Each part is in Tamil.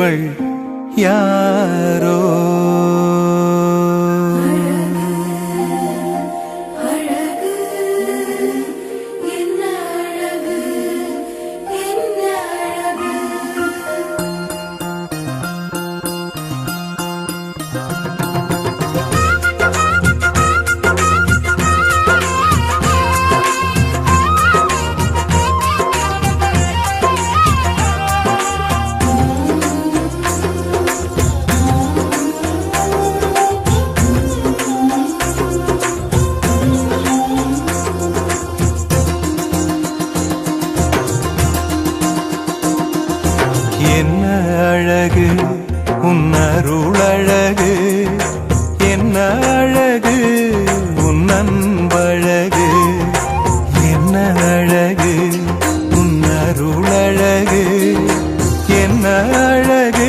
இவள் யாரோ? உன் அருள் என்ன அழகு உன் அன்பழகு? என்ன அழகு உன் அருள் என்ன அழகு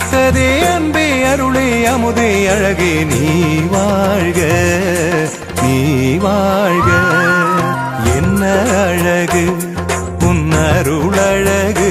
அளித்ததே அன்பே அருளே அமுதே அழகே நீ வாழ்க நீ வாழ்க. என்ன அழகு? உன் அருள் அழகு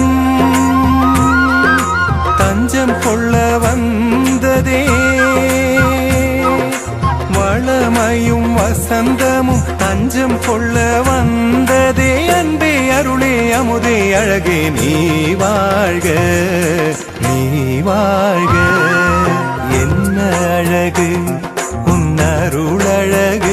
ஆனந்தமும் தஞ்சம் கொள்ள வந்ததே அன்பே அருளே அமுதே அழகே நீ வாழ்க நீ வாழ்க. என்ன அழகு? உன் அருள் அழகு.